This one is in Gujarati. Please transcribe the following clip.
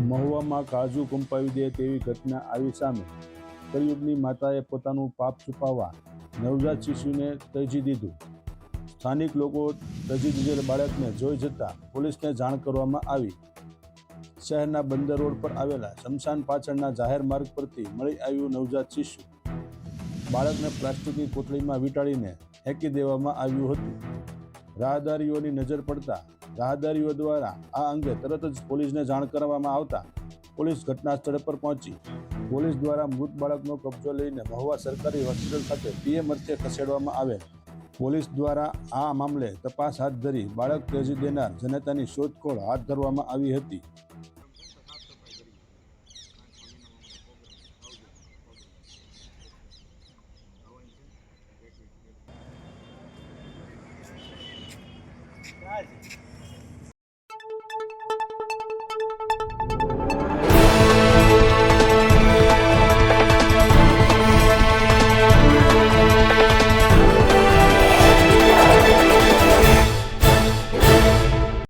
મહુવામાં કાજુ કંપાવી દે તેવી ઘટના આવી સામે કલયુગની માતાએ પોતાનું પાપ છુપાવવા નવજાત શિશુને તજી દીધું. સ્થાનિક લોકો તજી દીધેલ બાળકને જોઈ જતાં પોલીસને જાણ કરવામાં આવી. શહેરના બંદર રોડ પર આવેલા શમશાન પાછળના જાહેર માર્ગ પરથી મળી આવ્યું નવજાત શિશુ. બાળકને પ્લાસ્ટિકની કોથળીમાં વીંટાળીને ફેંકી દેવામાં આવ્યું હતું. રાહદારીઓની નજર પડતા રાહદારીઓ દ્વારા આ અંગે તરત જ પોલીસને જાણ કરવામાં આવતા પોલીસ ઘટના સ્થળ પર પહોંચી પોલીસ દ્વારા મૃત બાળકનો કબજો લઈને મહુવા સરકારી હોસ્પિટલ ખાતે પીએમ અર્થે ખસેડવામાં આવે પોલીસ દ્વારા આ મામલે તપાસ હાથ ધરી બાળક તેજી દેનાર જનતાની શોધખોળ હાથ ધરવામાં આવી હતી Right.